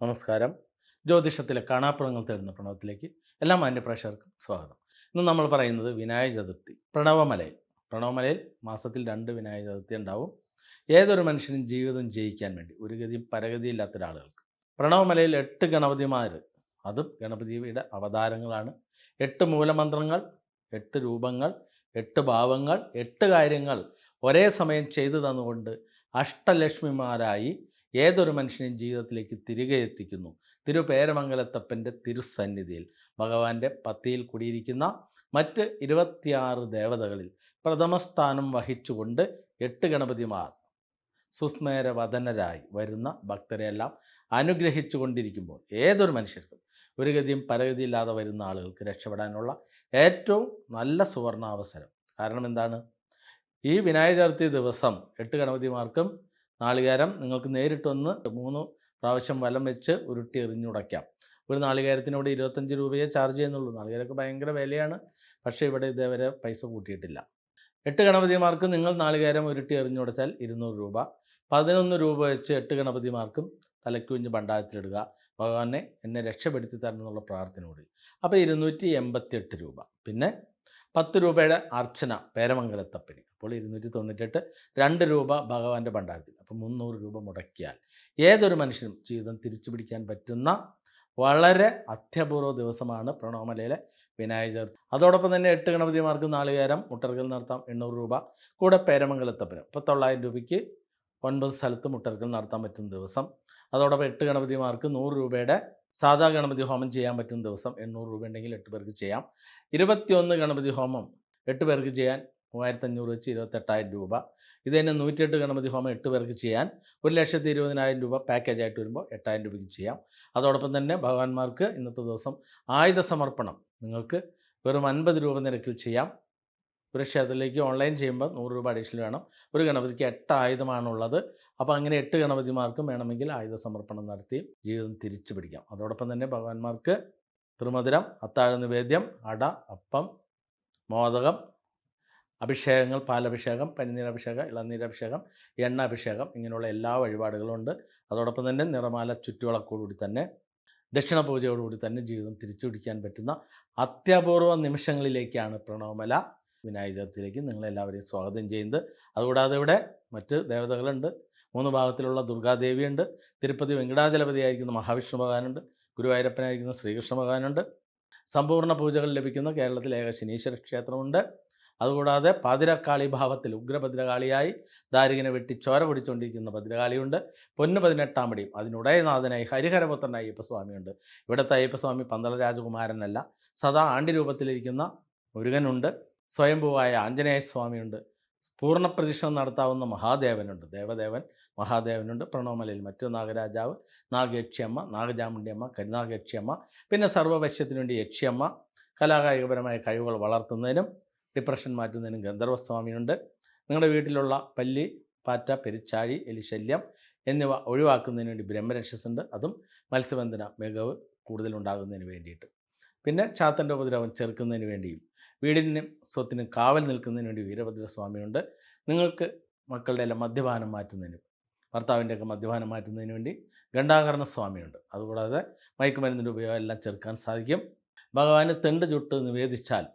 നമസ്കാരം. ജ്യോതിഷത്തിലെ കാണാപ്പുറങ്ങൾ തേടുന്ന പ്രണവത്തിലേക്ക് എല്ലാ മാന്യപ്രേക്ഷകർക്കും സ്വാഗതം. ഇന്ന് നമ്മൾ പറയുന്നത് വിനായക ചതുർത്ഥി പ്രണവമലയിൽ. പ്രണവമലയിൽ മാസത്തിൽ രണ്ട് വിനായക ചതുർത്ഥി ഉണ്ടാവും. ഏതൊരു മനുഷ്യനും ജീവിതം ജയിക്കാൻ വേണ്ടി ഒരു ഗതിയും പരഗതിയില്ലാത്ത ഒരാളുകൾക്ക്. പ്രണവമലയിൽ എട്ട് ഗണപതിമാർ അതും ഗണപതിയുടെ അവതാരങ്ങളാണ്. എട്ട് മൂലമന്ത്രങ്ങൾ എട്ട് രൂപങ്ങൾ എട്ട് ഭാവങ്ങൾ എട്ട് കാര്യങ്ങൾ ഒരേ സമയം ചെയ്തു തന്നുകൊണ്ട് അഷ്ടലക്ഷ്മിമാരായി ഏതൊരു മനുഷ്യനെയും ജീവിതത്തിലേക്ക് തിരികെ എത്തിക്കുന്നു? തിരുപേരമംഗലത്തപ്പന്റെ തിരുസന്നിധിയിൽ. ഭഗവാന്റെ പത്തിയിൽ കുടിയിരിക്കുന്ന മറ്റ് ഇരുപത്തിയാറ് ദേവതകളിൽ പ്രഥമസ്ഥാനം വഹിച്ചുകൊണ്ട് എട്ട് ഗണപതിമാർ സുസ്മേരവതനരായി വരുന്ന ഭക്തരെയെല്ലാം അനുഗ്രഹിച്ചു കൊണ്ടിരിക്കുമ്പോൾ ഏതൊരു മനുഷ്യർക്കും ഒരു ഗതിയും പരഗതിയില്ലാതെ വരുന്ന ആളുകൾക്ക് രക്ഷപ്പെടാനുള്ള ഏറ്റവും നല്ല സുവർണാവസരം. കാരണം എന്താണ്? ഈ വിനായക ചതുർത്ഥി ദിവസം എട്ട് ഗണപതിമാർക്കും നാളികേരം നിങ്ങൾക്ക് നേരിട്ടൊന്ന് മൂന്ന് പ്രാവശ്യം വലം വെച്ച് ഉരുട്ടി എറിഞ്ഞുടയ്ക്കാം. ഒരു നാളികേരത്തിനോട് ഇരുപത്തഞ്ച് രൂപയെ ചാർജ് ചെയ്യുന്നുള്ളൂ. നാളികേരമൊക്കെ ഭയങ്കര വിലയാണ്. പക്ഷേ ഇവിടെ ഇതേവരെ പൈസ കൂട്ടിയിട്ടില്ല. എട്ട് ഗണപതിമാർക്ക് നിങ്ങൾ നാളികേരം ഉരുട്ടി എറിഞ്ഞുടച്ചാൽ ഇരുന്നൂറ് രൂപ. പതിനൊന്ന് രൂപ വെച്ച് എട്ട് ഗണപതിമാർക്കും തലക്കുഞ്ഞ് ഭണ്ഡാരത്തിലിടുക ഭഗവാനെ എന്നെ രക്ഷപ്പെടുത്തി തരണം എന്നുള്ള അപ്പോൾ ഇരുന്നൂറ്റി എൺപത്തിയെട്ട് രൂപ. പിന്നെ പത്ത് രൂപയുടെ അർച്ചന പേരമംഗലത്തപ്പന്. അപ്പോൾ ഇരുന്നൂറ്റി തൊണ്ണൂറ്റെട്ട് രണ്ട് രൂപ ഭഗവാന്റെ ഭണ്ഡാരത്തിൽ. അപ്പോൾ മുന്നൂറ് രൂപ മുടക്കിയാൽ ഏതൊരു മനുഷ്യനും ജീവിതം തിരിച്ചു പിടിക്കാൻ പറ്റുന്ന വളരെ അത്യപൂർവ ദിവസമാണ് പ്രണവമലയിലെ വിനായക ചതുർത്ഥി. അതോടൊപ്പം തന്നെ എട്ട് ഗണപതിമാർക്ക് നാളികേരം മുട്ടർക്കൽ നടത്താം എണ്ണൂറ് രൂപ കൂടെ പേരമംഗലത്തപ്പന്. ഇപ്പോൾ തൊള്ളായിരം രൂപയ്ക്ക് ഒൻപത് സ്ഥലത്ത് മുട്ടർക്കൽ നടത്താൻ പറ്റുന്ന ദിവസം. അതോടൊപ്പം എട്ട് ഗണപതിമാർക്ക് നൂറ് രൂപയുടെ സാധാ ഗണപതി ഹോമം ചെയ്യാൻ പറ്റുന്ന ദിവസം എണ്ണൂറ് രൂപ ഉണ്ടെങ്കിൽ എട്ട് പേർക്ക് ചെയ്യാം. ഇരുപത്തിയൊന്ന് ഗണപതി ഹോമം എട്ട് പേർക്ക് ചെയ്യാൻ മൂവായിരത്തഞ്ഞൂറ് വെച്ച് ഇരുപത്തെട്ടായിരം രൂപ. ഇത് തന്നെ നൂറ്റിയെട്ട് ഗണപതി ഹോമം എട്ട് പേർക്ക് ചെയ്യാൻ ഒരു ലക്ഷത്തി ഇരുപതിനായിരം രൂപ പാക്കേജായിട്ട് വരുമ്പോൾ എട്ടായിരം രൂപയ്ക്ക് ചെയ്യാം. അതോടൊപ്പം തന്നെ ഭഗവാന്മാർക്ക് ഇന്നത്തെ ദിവസം ആയുധ സമർപ്പണം. നിങ്ങൾക്ക് വെറും അൻപത് രൂപ നിരക്കിൽ ചെയ്യാം. ഒരു ക്ഷേത്രത്തിലേക്ക് ഓൺലൈൻ ചെയ്യുമ്പോൾ നൂറ് രൂപ അഡീഷണൽ വേണം. ഒരു ഗണപതിക്ക് എട്ട് ആയുധമാണുള്ളത്. അപ്പോൾ അങ്ങനെ എട്ട് ഗണപതിമാർക്കും വേണമെങ്കിൽ ആയുധ സമർപ്പണം നടത്തി ജീവിതം തിരിച്ചു പിടിക്കാം അതോടൊപ്പം തന്നെ ഭഗവാന്മാർക്ക് ത്രിമധുരം അത്താഴ നിവേദ്യം അട അപ്പം മോദകം അഭിഷേകങ്ങൾ പാലഭിഷേകം പനിനീരഭിഷേകം ഇളനീരഭിഷേകം എണ്ണ അഭിഷേകം ഇങ്ങനെയുള്ള എല്ലാ വഴിപാടുകളും ഉണ്ട്. അതോടൊപ്പം തന്നെ നിറമാല ചുറ്റുവിളക്കോടുകൂടി തന്നെ ദക്ഷിണ പൂജയോടുകൂടി തന്നെ ജീവിതം തിരിച്ചു പിടിക്കാൻ പറ്റുന്ന അത്യപൂർവ നിമിഷങ്ങളിലേക്കാണ് പ്രണവമല വിനായക ചതുർത്ഥിയിലേക്ക് നിങ്ങളെല്ലാവരെയും സ്വാഗതം ചെയ്യുന്നത്. അതുകൂടാതെ ഇവിടെ മറ്റ് ദേവതകളുണ്ട്. മൂന്ന് ഭാഗത്തിലുള്ള ദുർഗാദേവിയുണ്ട് തിരുപ്പതി വെങ്കടാചലപതിയായിരിക്കുന്ന മഹാവിഷ്ണു ഭഗവാനുണ്ട് ഗുരുവായൂരപ്പനായിരിക്കുന്ന ശ്രീകൃഷ്ണ ഭഗവാനുണ്ട്. സമ്പൂർണ പൂജകൾ ലഭിക്കുന്ന കേരളത്തിലെ ഏക ശനീശ്വര ക്ഷേത്രമുണ്ട്. അതുകൂടാതെ പാതിരക്കാളി ഭാവത്തിൽ ഉഗ്രഭദ്രകാളിയായി ദാരികനെ വെട്ടി ചോര പിടിച്ചുകൊണ്ടിരിക്കുന്ന ഭദ്രകാളിയുണ്ട്. പൊന്നു പതിനെട്ടാം പടിയും. അതിനുടയനാഥനായി ഹരിഹരപുത്രൻ അയ്യപ്പസ്വാമിയുണ്ട്. ഇവിടുത്തെ അയ്യപ്പസ്വാമി പന്തള രാജകുമാരനല്ല സദാ ആണ്ടി രൂപത്തിലിരിക്കുന്ന മുരുകനുണ്ട്. സ്വയംഭൂവായ ആഞ്ജനേയ സ്വാമിയുണ്ട് പൂർണപ്രതിഷ്ഠ നടത്താവുന്ന മഹാദേവനുണ്ട് ദേവദേവൻ. മഹാദേവനുണ്ട് പ്രണവമലയിൽ മറ്റു നാഗരാജാവ് നാഗയക്ഷിയമ്മ നാഗചാമുണ്ടിയമ്മ കരുനാഗയക്ഷിയമ്മ പിന്നെ സർവവശ്യത്തിനു വേണ്ടി യക്ഷിയമ്മ കലാകായികപരമായ കഴിവുകൾ വളർത്തുന്നതിനും ഡിപ്രഷൻ മാറ്റുന്നതിനും ഗന്ധർവസ്വാമിയുണ്ട്. നിങ്ങളുടെ വീട്ടിലുള്ള പല്ലി പാറ്റ പെരിച്ചാഴി എലിശല്യം എന്നിവ ഒഴിവാക്കുന്നതിന് വേണ്ടി ബ്രഹ്മരക്ഷസുണ്ട്. അതും മത്സ്യബന്ധന മികവ് കൂടുതലുണ്ടാകുന്നതിന് വേണ്ടിയിട്ട്. പിന്നെ ചാത്തന്റെ ഉപദ്രവം ചെറുക്കുന്നതിന് വേണ്ടിയും വീടിനും സ്വത്തിനും കാവൽ നിൽക്കുന്നതിന് വേണ്ടി വീരഭദ്രസ്വാമിയുണ്ട്. നിങ്ങൾക്ക് മക്കളുടെ എല്ലാം മദ്യപാനം മാറ്റുന്നതിനും ഭർത്താവിന്റെയൊക്കെ മദ്യപാനം മാറ്റുന്നതിന് വേണ്ടി ഗണ്ടാകരണ സ്വാമിയുണ്ട് അതുകൂടാതെ മയക്കുമരുന്നിന്റെ ഉപയോഗം എല്ലാം ചെറുക്കാൻ സാധിക്കും. ഭഗവാന് തെണ്ട് ചുട്ട് നിവേദിച്ചാൽ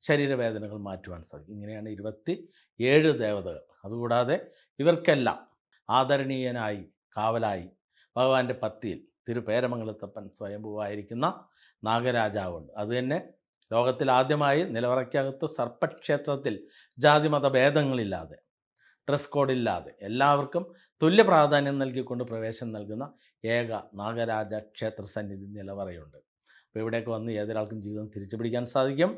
ശരീരവേദനകൾ മാറ്റുവാൻ സാധിക്കും. ഇങ്ങനെയാണ് ഇരുപത്തി ഏഴ് ദേവതകൾ. അതുകൂടാതെ ഇവർക്കെല്ലാം ആദരണീയനായി കാവലായി ഭഗവാന്റെ പത്തിയിൽ തിരുപേരമംഗലത്തപ്പൻ സ്വയംഭൂവായിരിക്കുന്ന നാഗരാജാവുണ്ട്. അതുതന്നെ ലോകത്തിൽ ആദ്യമായി നിലവറയ്ക്കകത്ത് സർപ്പക്ഷേത്രത്തിൽ ജാതിമത ഭേദങ്ങളില്ലാതെ ഡ്രസ് കോഡില്ലാതെ എല്ലാവർക്കും തുല്യ പ്രാധാന്യം നൽകിക്കൊണ്ട് പ്രവേശനം നൽകുന്ന ഏക നാഗരാജ ക്ഷേത്ര സന്നിധി നിലവറയുണ്ട്. അപ്പോൾ ഇവിടേക്ക് വന്ന് ഏതൊരാൾക്കും ജീവിതം തിരിച്ചു പിടിക്കാൻ സാധിക്കും.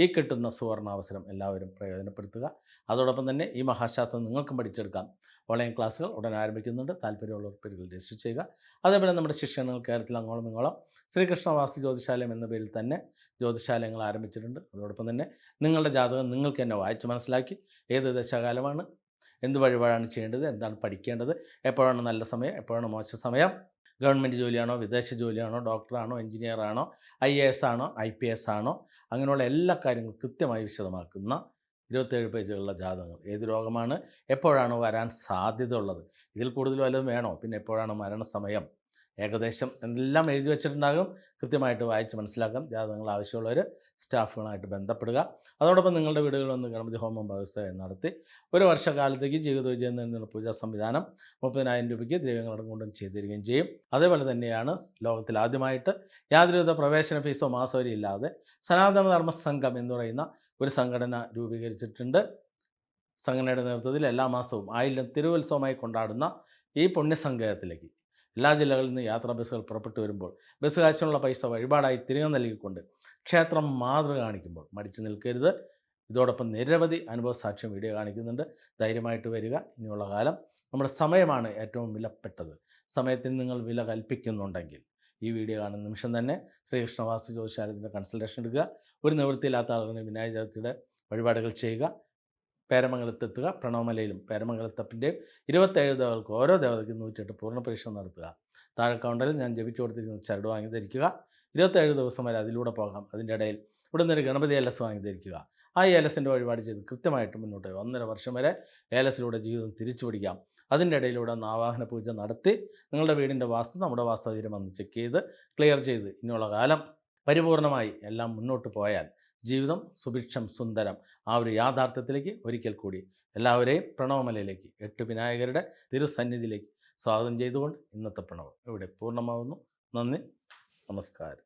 ഈ കിട്ടുന്ന സുവർണാവസരം എല്ലാവരും പ്രയോജനപ്പെടുത്തുക. അതോടൊപ്പം തന്നെ ഈ മഹാശാസ്ത്രം നിങ്ങൾക്കും പഠിച്ചെടുക്കാം. ഓൺലൈൻ ക്ലാസ്സുകൾ ഉടൻ ആരംഭിക്കുന്നുണ്ട്. താല്പര്യമുള്ള പേരുകൾ രജിസ്റ്റർ ചെയ്യുക. അതേപോലെ നമ്മുടെ ശിക്ഷണങ്ങൾ കേരളത്തിൽ അങ്ങോളം ഇങ്ങോളം ശ്രീകൃഷ്ണവാസി ജ്യോതിശാലയം എന്ന പേരിൽ തന്നെ ജ്യോതിശാലയങ്ങൾ ആരംഭിച്ചിട്ടുണ്ട്. അതോടൊപ്പം തന്നെ നിങ്ങളുടെ ജാതകം നിങ്ങൾക്ക് തന്നെ വായിച്ച് മനസ്സിലാക്കി. ഏത് ദശകാലമാണ്? എന്ത് വഴിപാടാണ് ചെയ്യേണ്ടത്? എന്താണ് പഠിക്കേണ്ടത്? എപ്പോഴാണ് നല്ല സമയം? എപ്പോഴാണ് മോശ സമയം? ഗവൺമെന്റ് ജോലിയാണോ? വിദേശ ജോലിയാണോ? ഡോക്ടറാണോ? എഞ്ചിനീയറാണോ ഐ എ എസ് ആണോ? ഐ പി എസ് ആണോ? അങ്ങനെയുള്ള എല്ലാ കാര്യങ്ങളും കൃത്യമായി വിശദമാക്കുന്ന ഇരുപത്തേഴ് പേജുകളുള്ള ജാതകങ്ങൾ. ഏത് രോഗമാണ്? എപ്പോഴാണ് വരാൻ സാധ്യത ഉള്ളത് ഇതിൽ കൂടുതൽ വല്ലതും വേണോ? പിന്നെ എപ്പോഴാണ് മരണസമയം? ഏകദേശം എല്ലാം എഴുതി വെച്ചിട്ടുണ്ടാകും. കൃത്യമായിട്ട് വായിച്ച് മനസ്സിലാക്കാം. ജാതകങ്ങൾ ആവശ്യമുള്ളവർ സ്റ്റാഫുകളായിട്ട് ബന്ധപ്പെടുക. അതോടൊപ്പം നിങ്ങളുടെ വീടുകളിൽ ഒന്ന് ഗണപതി ഹോമം വ്യവസായം നടത്തി ഒരു വർഷക്കാലത്തേക്ക് ജീവിത വിജയം നേടുന്ന പൂജാ സംവിധാനം മുപ്പതിനായിരം രൂപയ്ക്ക് ദ്രവ്യങ്ങളടക്കം കൊണ്ടും ചെയ്തിരിക്കുകയും ചെയ്യും. അതേപോലെ തന്നെയാണ് ലോകത്തിൽ ആദ്യമായിട്ട് യാതൊരുവിധ പ്രവേശന ഫീസോ മാസവരി ഇല്ലാതെ സനാതന ധർമ്മ സംഘം എന്ന് പറയുന്ന ഒരു സംഘടന രൂപീകരിച്ചിട്ടുണ്ട്. സംഘടനയുടെ നേതൃത്വത്തിൽ എല്ലാ മാസവും ആയിരം തിരുവുത്സവമായി കൊണ്ടാടുന്ന ഈ പുണ്യസങ്കേതത്തിലേക്ക് എല്ലാ ജില്ലകളിൽ നിന്ന് യാത്രാ ബസ്സുകൾ പുറപ്പെട്ടു വരുമ്പോൾ ബസ് കാശിനുള്ള പൈസ വഴിപാടായി തിരികെ നൽകിക്കൊണ്ട് ക്ഷേത്രം മാതൃക കാണിക്കുമ്പോൾ മടിച്ചു നിൽക്കരുത്. ഇതോടൊപ്പം നിരവധി അനുഭവ സാക്ഷ്യം വീഡിയോ കാണിക്കുന്നുണ്ട്. ധൈര്യമായിട്ട് വരിക. ഇനിയുള്ള കാലം നമ്മുടെ സമയമാണ് ഏറ്റവും വിലപ്പെട്ടത്. സമയത്തിന് നിങ്ങൾ വില കൽപ്പിക്കുന്നുണ്ടെങ്കിൽ ഈ വീഡിയോ കാണുന്ന നിമിഷം തന്നെ ശ്രീകൃഷ്ണവാസി ജോതിശാലത്തിന്റെ കൺസൾട്ടേഷൻ എടുക്കുക. ഒരു നിവൃത്തിയില്ലാത്ത ആളുകളെ വിനായക ചതുർത്ഥിയുടെ വഴിപാടുകൾ ചെയ്യുക. പേരമംഗലത്തെത്തുക. പ്രണവമലയിലും പേരമംഗലത്തപ്പിന്റെയും ഇരുപത്തേഴ് ദേവതകൾക്ക് ഓരോ ദേവതയ്ക്കും നൂറ്റിയെട്ട് പൂർണ പരീക്ഷ നടത്തുക. താഴെ കൗണ്ടറിൽ ഞാൻ ജപിച്ചു കൊടുത്തിരിക്കുന്ന ചരട് വാങ്ങി ധരിക്കുക. ഇരുപത്തേഴ് ദിവസം വരെ അതിലൂടെ പോകാം. അതിന്റെ ഇടയിൽ ഇവിടെ നിന്നൊരു ഗണപതി ഏലസ് വാങ്ങി ധരിക്കുക ആ ഏലസിന്റെ വഴിപാട് ചെയ്ത് കൃത്യമായിട്ട് മുന്നോട്ട് പോയി ഒന്നര വർഷം വരെ ഏലസിലൂടെ ജീവിതം തിരിച്ചു പിടിക്കാം. അതിന്റെ ഇടയിലൂടെ നാവാഹന പൂജ നടത്തി നിങ്ങളുടെ വീടിന്റെ വാസ്തു നമ്മുടെ വാസ്തുതീരം വന്ന് ചെക്ക് ചെയ്ത് ക്ലിയർ ചെയ്ത് ഇനിയുള്ള കാലം പരിപൂർണമായി എല്ലാം മുന്നോട്ട് പോയാൽ ജീവിതം സുഭിക്ഷം സുന്ദരം ആ ഒരു യാഥാർത്ഥ്യത്തിലേക്ക് ഒരിക്കൽ കൂടി എല്ലാവരെയും പ്രണവമലയിലേക്ക് എട്ട് വിനായകരുടെ തിരുസന്നിധിയിലേക്ക് സ്വാഗതം ചെയ്തുകൊണ്ട് ഇന്നത്തെ പ്രണവം ഇവിടെ പൂർണമാവുന്നു. നന്ദി. നമസ്കാരം.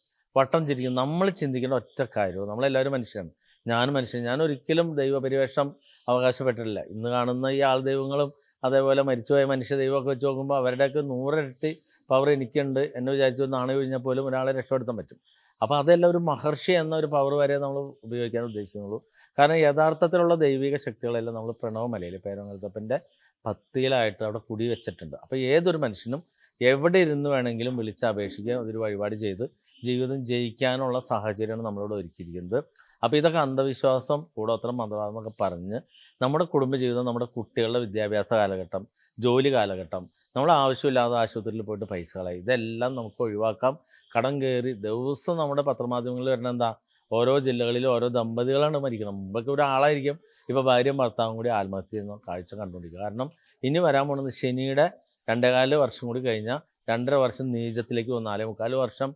വട്ടം ചിരിക്കും. നമ്മൾ ചിന്തിക്കേണ്ട ഒറ്റ കാര്യവും നമ്മളെല്ലാവരും മനുഷ്യരാണ്. ഞാനും മനുഷ്യൻ. ഞാൻ ഒരിക്കലും ദൈവപരിവേഷം അവകാശപ്പെട്ടിട്ടില്ല. ഇന്ന് കാണുന്ന ഈ ആൾ ദൈവങ്ങളും അതേപോലെ മരിച്ചുപോയ മനുഷ്യ ദൈവമൊക്കെ വെച്ച് നോക്കുമ്പോൾ അവരുടെയൊക്കെ നൂറിരട്ടി പവർ എനിക്കുണ്ട് എന്ന് വിചാരിച്ചു നാണയം കഴിഞ്ഞാൽ പോലും ഒരാളെ രക്ഷപ്പെടുത്താൻ പറ്റും. അപ്പോൾ അതെല്ലാം ഒരു മഹർഷി എന്ന ഒരു പവർ വരെ നമ്മൾ ഉപയോഗിക്കാൻ ഉദ്ദേശിക്കുന്നുള്ളൂ. കാരണം യഥാർത്ഥത്തിലുള്ള ദൈവിക ശക്തികളെല്ലാം നമ്മൾ പ്രണവമലയിൽ പേരമൃതപ്പന്റെ പത്തിയിലായിട്ട് അവിടെ കുടി വെച്ചിട്ടുണ്ട്. അപ്പോൾ ഏതൊരു മനുഷ്യനും എവിടെ ഇരുന്ന് വേണമെങ്കിലും വിളിച്ചപേക്ഷിക്കുക അതൊരു വഴിപാട് ചെയ്ത് ജീവിതം ജയിക്കാനുള്ള സാഹചര്യമാണ് നമ്മളോട് ഒരുക്കിയിരിക്കുന്നത്. അപ്പോൾ ഇതൊക്കെ അന്ധവിശ്വാസം കൂടോത്രം മന്ത്രവാദം എന്നൊക്കെ പറഞ്ഞ് നമ്മുടെ കുടുംബജീവിതം നമ്മുടെ കുട്ടികളുടെ വിദ്യാഭ്യാസ കാലഘട്ടം ജോലി കാലഘട്ടം നമ്മൾ ആവശ്യമില്ലാതെ ആശുപത്രിയിൽ പോയിട്ട് പൈസ കളയും. ഇതെല്ലാം നമുക്ക് ഒഴിവാക്കാം. കടം കയറി ദിവസം നമ്മുടെ പത്രമാധ്യമങ്ങളിൽ വരുന്ന എന്താ? ഓരോ ജില്ലകളിലും ഓരോ ദമ്പതികളാണ് മരിക്കുന്നത്. മുമ്പൊക്കെ ഒരാളായിരിക്കും. ഇപ്പോൾ ഭാര്യയും ഭർത്താവും കൂടി ആത്മഹത്യ ചെയ്യുന്ന കാഴ്ച കണ്ടുകൊണ്ടിരിക്കുക. കാരണം ഇനി വരാൻ പോകുന്നത് ശനിയുടെ രണ്ടേകാൽ വർഷം കൂടി കഴിഞ്ഞാൽ രണ്ടര വർഷം നീചത്തിലേക്ക് വന്നാലേ നാലേ വർഷം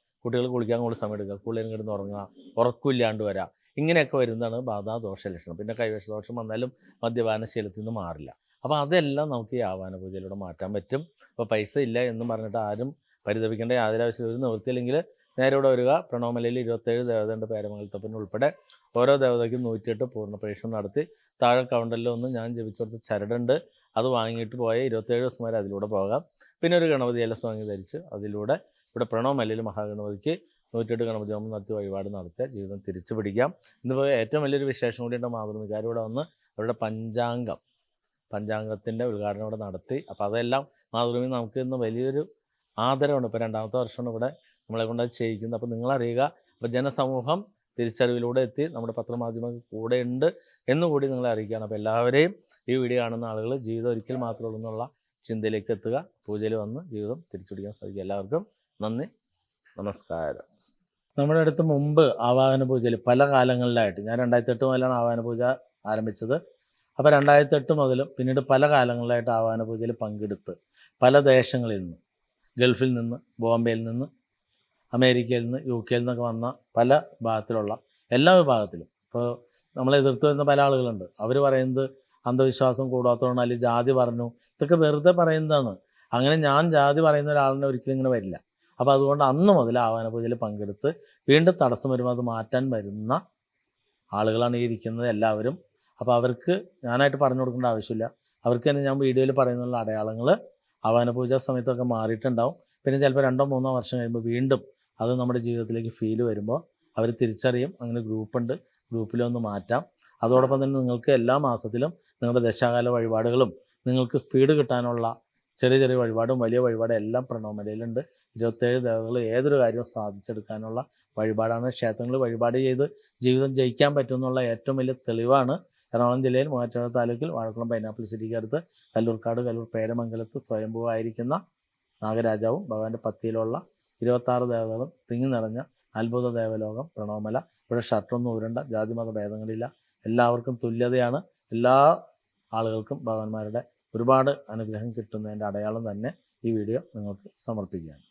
കുട്ടികൾ കുളിക്കാൻ കൂടുതൽ സമയം എടുക്കുക കുളിയിൽ കിടന്ന് ഉറങ്ങുക. ഉറക്കമില്ലാണ്ട് വരാം. ഇങ്ങനെയൊക്കെ വരുന്നതാണ് ബാധാ ദോഷ ലക്ഷണം. പിന്നെ കൈവശ ദോഷം വന്നാലും മദ്യപാന ശീലത്തിൽ നിന്ന് മാറില്ല. അപ്പോൾ അതെല്ലാം നമുക്ക് ഈ ആവാന പൂജയിലൂടെ മാറ്റാൻ പറ്റും. അപ്പോൾ പൈസ ഇല്ല എന്ന് പറഞ്ഞിട്ട് ആരും പരിതപിക്കേണ്ട യാതൊരു ആവശ്യം ഒരു നിവൃത്തിയില്ലെങ്കിൽ നേരെ ഇവിടെ വരിക. പ്രണോമലയിൽ ഇരുപത്തേഴ് ദേവതയുടെ പേരമംഗലത്തപ്പിന് ഉൾപ്പെടെ ഓരോ ദേവതയ്ക്കും നൂറ്റിയെട്ട് പൂർണ പരീക്ഷണം നടത്തി. താഴെ കൗണ്ടറിൽ ഒന്ന് ഞാൻ ജപിച്ചെടുത്ത് ചരടുണ്ട്. അത് വാങ്ങിയിട്ട് പോയ ഇരുപത്തേഴ് ദിവസം വരെ അതിലൂടെ പോകാം. പിന്നെ ഒരു ഗണപതി എലസ് സ്വാമി ധരിച്ച് അതിലൂടെ ഇവിടെ പ്രണവമലയിൽ മഹാഗണപതിക്ക് നൂറ്റെട്ട് ഗണപതി ഹോമം നടത്തി വഴിപാട് നടത്തുക ജീവിതം തിരിച്ചു പിടിക്കാം. ഇന്നിപ്പോൾ ഏറ്റവും വലിയൊരു വിശേഷം കൂടി ഉണ്ട് മാതൃമിക്കാർ ഇവിടെ വന്ന് അവരുടെ പഞ്ചാംഗം പഞ്ചാംഗത്തിന്റെ ഉദ്ഘാടനം ഇവിടെ നടത്തി. അപ്പോൾ അതെല്ലാം മാതൃഭൂമി നമുക്ക് ഇന്ന് വലിയൊരു ആദരവുണ്ട് ഇപ്പോൾ രണ്ടാമത്തെ വർഷമാണ് ഇവിടെ നമ്മളെ കൊണ്ട് ചെയ്യിക്കുന്നത്. അപ്പോൾ നിങ്ങളറിയുക അപ്പോൾ ജനസമൂഹം തിരിച്ചറിവിലൂടെ എത്തി നമ്മുടെ പത്രമാധ്യമങ്ങൾ കൂടെ ഉണ്ട് എന്നുകൂടി നിങ്ങളെ അറിയിക്കുകയാണ്. അപ്പോൾ എല്ലാവരെയും ഈ വീഡിയോ കാണുന്ന ആളുകൾ ജീവിതം ഒരിക്കൽ മാത്രമേ ഉള്ളൂ എന്നുള്ള ചിന്തയിലേക്ക് എത്തുക. പൂജയിൽ വന്ന് ജീവിതം തിരിച്ചുപിടിക്കാൻ സാധിക്കും. എല്ലാവർക്കും നന്ദി. നമസ്കാരം. നമ്മുടെ അടുത്ത് മുമ്പ് ആവാഹന പൂജയിൽ പല കാലങ്ങളിലായിട്ട് ഞാൻ രണ്ടായിരത്തി എട്ട് മുതലാണ് ആവാഹന പൂജ ആരംഭിച്ചത്. അപ്പോൾ രണ്ടായിരത്തി എട്ട് മുതലും പിന്നീട് പല കാലങ്ങളിലായിട്ട് ആവാഹന പൂജയിൽ പങ്കെടുത്ത് പല ദേശങ്ങളിൽ നിന്ന് ഗൾഫിൽ നിന്ന് ബോംബെയിൽ നിന്ന് അമേരിക്കയിൽ നിന്ന് യു കെയിൽ നിന്നൊക്കെ വന്ന പല വിഭാഗത്തിലുള്ള എല്ലാ വിഭാഗത്തിലും. ഇപ്പോൾ നമ്മളെ എതിർത്ത് വരുന്ന പല ആളുകളുണ്ട്. അവർ പറയുന്നത് അന്ധവിശ്വാസം കൂടാത്തതുകൊണ്ട് അല്ലെങ്കിൽ ജാതി പറഞ്ഞു. ഇതൊക്കെ വെറുതെ പറയുന്നതാണ്. അങ്ങനെ ഞാൻ ജാതി പറയുന്ന ഒരാളിനെ ഒരിക്കലും ഇങ്ങനെ വരില്ല. അപ്പോൾ അതുകൊണ്ട് അന്ന് മുതൽ ആഹ്വാന പൂജയിൽ പങ്കെടുത്ത് വീണ്ടും തടസ്സം വരുമ്പോൾ അത് മാറ്റാൻ വരുന്ന ആളുകളാണ് ഈ ഇരിക്കുന്നത് എല്ലാവരും. അപ്പോൾ അവർക്ക് ഞാനായിട്ട് പറഞ്ഞു കൊടുക്കേണ്ട ആവശ്യമില്ല. അവർക്ക് തന്നെ ഞാൻ വീഡിയോയിൽ പറയുന്നുള്ള അടയാളങ്ങൾ ആഹ്വാന പൂജ സമയത്തൊക്കെ മാറിയിട്ടുണ്ടാവും. പിന്നെ ചിലപ്പോൾ രണ്ടോ മൂന്നോ വർഷം കഴിയുമ്പോൾ വീണ്ടും അത് നമ്മുടെ ജീവിതത്തിലേക്ക് ഫീൽ വരുമ്പോൾ അവർ തിരിച്ചറിയും. അങ്ങനെ ഗ്രൂപ്പുണ്ട് ഗ്രൂപ്പിലൊന്ന് മാറ്റാം. അതോടൊപ്പം തന്നെ നിങ്ങൾക്ക് എല്ലാ മാസത്തിലും നിങ്ങളുടെ ദശാകാല വഴിപാടുകളും നിങ്ങൾക്ക് സ്പീഡ് കിട്ടാനുള്ള ചെറിയ ചെറിയ വഴിപാടും വലിയ വഴിപാടും എല്ലാം പ്രണവമലയിലുണ്ട്. ഇരുപത്തേഴ് ദേവതകൾ ഏതൊരു കാര്യവും സാധിച്ചെടുക്കാനുള്ള വഴിപാടാണ്. ക്ഷേത്രങ്ങൾ വഴിപാട് ചെയ്ത് ജീവിതം ജയിക്കാൻ പറ്റുമെന്നുള്ള ഏറ്റവും വലിയ തെളിവാണ് എറണാകുളം ജില്ലയിൽ മൂവാറ്റുപുഴ താലൂക്കിൽ വാഴക്കുളം പൈനാപ്പിൾ സിറ്റിക്ക് അടുത്ത് കല്ലൂർക്കാട് കല്ലൂർ പേരമംഗലത്ത് സ്വയംഭൂവായിരിക്കുന്ന നാഗരാജാവും ഭഗവാന്റെ പത്തിയിലുള്ള ഇരുപത്താറ് ദേവതകളും തിങ്ങി നിറഞ്ഞ അത്ഭുത ദേവലോകം പ്രണവമല. ഇവിടെ ഷർട്ടൊന്നും ഊരണ്ട ജാതിമത ഭേദങ്ങളില്ല. എല്ലാവർക്കും തുല്യതയാണ്. എല്ലാ ആളുകൾക്കും ഭഗവാന്മാരുടെ ഒരുപാട് അനുഗ്രഹം കിട്ടുന്നതിന്റെ അടയാളം തന്നെ ഈ വീഡിയോ നിങ്ങൾക്ക് സമർപ്പിക്കുകയാണ്.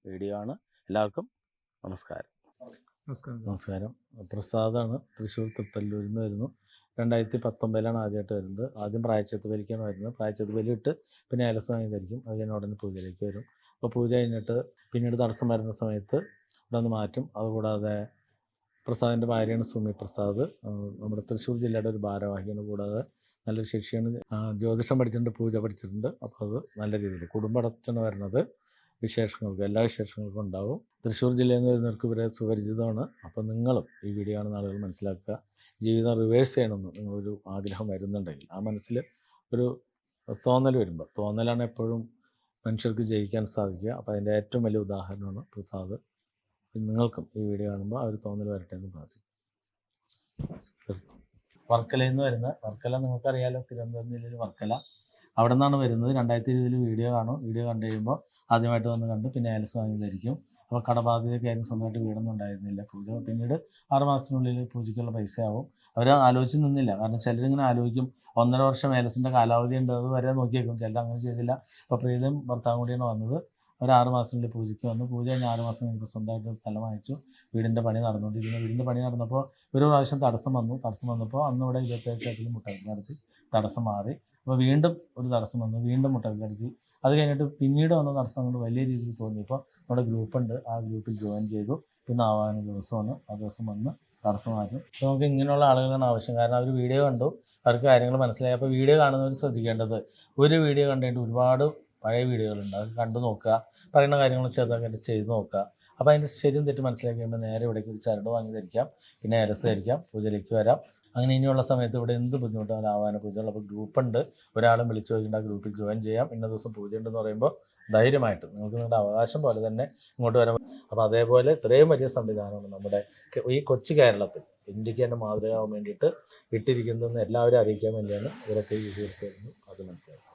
വീഡിയോ ആണ് എല്ലാവർക്കും നമസ്കാരം. നമസ്കാരം. പ്രസാദാണ്. തൃശ്ശൂർ തൃത്തല്ലൂരിൽ നിന്ന് വരുന്നു രണ്ടായിരത്തി പത്തൊമ്പതിലാണ് ആദ്യമായിട്ട് വരുന്നത്. ആദ്യം പ്രായച്ചത്ത് ബലിക്കാണ് വരുന്നത്. പ്രായച്ചത്ത് ബലി ഇട്ട് പിന്നെ അലസമയം ധരിക്കും അത് കഴിഞ്ഞ് ഉടനെ പൂജയിലേക്ക് വരും. അപ്പോൾ പൂജ കഴിഞ്ഞിട്ട് പിന്നീട് തടസ്സം വരുന്ന സമയത്ത് ഇവിടെ നിന്ന് മാറ്റും. അതുകൂടാതെ പ്രസാദിന്റെ ഭാര്യയാണ് സുമി പ്രസാദ്. നമ്മുടെ തൃശ്ശൂർ ജില്ലയുടെ ഒരു ഭാരവാഹിയാണ്. കൂടാതെ നല്ലൊരു ശിക്ഷയാണ്. ജ്യോതിഷം പഠിച്ചിട്ടുണ്ട് പൂജ പഠിച്ചിട്ടുണ്ട്. അപ്പോൾ അത് നല്ല രീതിയിൽ കുടുംബടച്ചാണ് വരുന്നത്. വിശേഷങ്ങൾക്ക് എല്ലാ വിശേഷങ്ങൾക്കും ഉണ്ടാവും. തൃശ്ശൂർ ജില്ലയിൽ നിന്ന് വരുന്നവർക്ക് ഇവരെ സുപരിചിതമാണ്. അപ്പോൾ നിങ്ങളും ഈ വീഡിയോ കാണുന്ന ആളുകൾ മനസ്സിലാക്കുക. ജീവിതം റിവേഴ്സ് ചെയ്യണമെന്ന് നിങ്ങളൊരു ആഗ്രഹം വരുന്നുണ്ടെങ്കിൽ ആ മനസ്സിൽ ഒരു തോന്നൽ വരുമ്പോൾ തോന്നലാണ് എപ്പോഴും മനുഷ്യർക്ക് ജയിക്കാൻ സാധിക്കുക. അപ്പോൾ അതിന്റെ ഏറ്റവും വലിയ ഉദാഹരണമാണ് പ്രസാദ്. നിങ്ങൾക്കും ഈ വീഡിയോ കാണുമ്പോൾ ആ ഒരു തോന്നൽ വരട്ടെ എന്ന് പ്രാർത്ഥിക്കും വർക്കലയിൽ നിന്ന് വരുന്ന വർക്കല നിങ്ങൾക്കറിയാലോ തിരുവനന്തപുരം ജില്ലയിൽ വർക്കല. അവിടെ നിന്നാണ് വരുന്നത്. രണ്ടായിരത്തി ഇരുപതിൽ വീഡിയോ കാണും. വീഡിയോ കണ്ടു കഴിയുമ്പോൾ ആദ്യമായിട്ട് വന്ന് കണ്ട് പിന്നെ ഏലസ് വാങ്ങി ധരിക്കും അപ്പോൾ കടബാധ്യതയൊക്കെ ആയിരുന്നു സ്വന്തമായിട്ട് വീടൊന്നും ഉണ്ടായിരുന്നില്ല. പൂജ പിന്നീട് ആറ് മാസത്തിനുള്ളിൽ പൂജയ്ക്കുള്ള പൈസ ആവും അവർ ആലോചിച്ച് നിന്നില്ല. കാരണം ചിലരിങ്ങനെ ആലോചിക്കും. ഒന്നര വർഷം ഏലസിന്റെ കാലാവധി ഉണ്ട്. അത് വരെ നോക്കിയേക്കും. ചിലർ അങ്ങനെ ചെയ്തില്ല. അപ്പോൾ പ്രീതം ഭർത്താവും കൂടിയാണ് വന്നത്. ഒരു ആറ് മാസത്തിനുള്ളിൽ പൂജയ്ക്ക് വന്നു. പൂജ കഴിഞ്ഞ് ആറ് മാസം കഴിഞ്ഞപ്പോൾ സ്വന്തമായിട്ട് സ്ഥലം വാങ്ങിച്ചു. വീടിന്റെ പണി നടന്നുകൊണ്ടിരിക്കുന്നു വീടിന്റെ പണി നടന്നപ്പോൾ ഒരു പ്രാവശ്യം തടസ്സം വന്നു. തടസ്സം വന്നപ്പോൾ അന്ന് ഇവിടെ ഇരുപത്തേഴ് ക്ഷേത്രത്തിൽ മുട്ടക്കി നടത്തി തടസ്സം മാറി. അപ്പോൾ വീണ്ടും ഒരു തടസ്സം വന്നു. വീണ്ടും മുട്ടക്കി നടത്തി അത് കഴിഞ്ഞിട്ട് പിന്നീട് വന്ന തടസ്സം കൊണ്ട് വലിയ രീതിയിൽ തോന്നിയപ്പോൾ നമ്മുടെ ഗ്രൂപ്പുണ്ട് ആ ഗ്രൂപ്പിൽ ജോയിൻ ചെയ്തു. പിന്നെ ആവാന ദിവസമാണ് ആ ദിവസം വന്ന് തടസ്സം മാറ്റും അപ്പോൾ നമുക്ക് ഇങ്ങനെയുള്ള ആളുകളാണ് ആവശ്യം. കാരണം അവർ വീഡിയോ കണ്ടു. അവർക്ക് കാര്യങ്ങൾ മനസ്സിലായി. അപ്പോൾ വീഡിയോ കാണുന്നവർ ശ്രദ്ധിക്കേണ്ടത് ഒരു വീഡിയോ കണ്ടിട്ട് ഒരുപാട് പഴയ വീഡിയോകളുണ്ട് അത് കണ്ടു നോക്കുക. പറയുന്ന കാര്യങ്ങൾ ചെറുതായിട്ട് ചെയ്ത് നോക്കുക. അപ്പോൾ അതിന്റെ ശരിയും തെറ്റും മനസ്സിലാക്കി കഴിയുമ്പോൾ നേരെ ഇവിടേക്ക് ചരട് വാങ്ങി ധരിക്കാം. പിന്നെ അരസ് ധരിക്കാം. പൂജയിലേക്ക് വരാം. അങ്ങനെ ഇനിയുള്ള സമയത്ത് ഇവിടെ എന്ത് ബുദ്ധിമുട്ടാണ് ആവാന പൂജകൾ അപ്പോൾ ഗ്രൂപ്പുണ്ട് ഒരാളും വിളിച്ചു ആ ഗ്രൂപ്പിൽ ജോയിൻ ചെയ്യാം. ഇന്ന ദിവസം പൂജ ഉണ്ടെന്ന് പറയുമ്പോൾ ധൈര്യമായിട്ട് നിങ്ങൾക്ക് നിങ്ങളുടെ അവകാശം പോലെ തന്നെ ഇങ്ങോട്ട് വരാം. അപ്പോൾ അതേപോലെ ഇത്രയും വലിയ സംവിധാനമാണ് നമ്മുടെ ഈ കൊച്ചു കേരളത്തിൽ ഇന്ത്യയ്ക്ക് തന്നെ മാതൃകയാവാൻ വേണ്ടിയിട്ട് ഇട്ടിരിക്കുന്നതെന്ന് എല്ലാവരും അറിയിക്കാൻ വേണ്ടിയാണ് ഇവരൊക്കെ ഈ തീർത്തിരുന്നു അത് മനസ്സിലാക്കി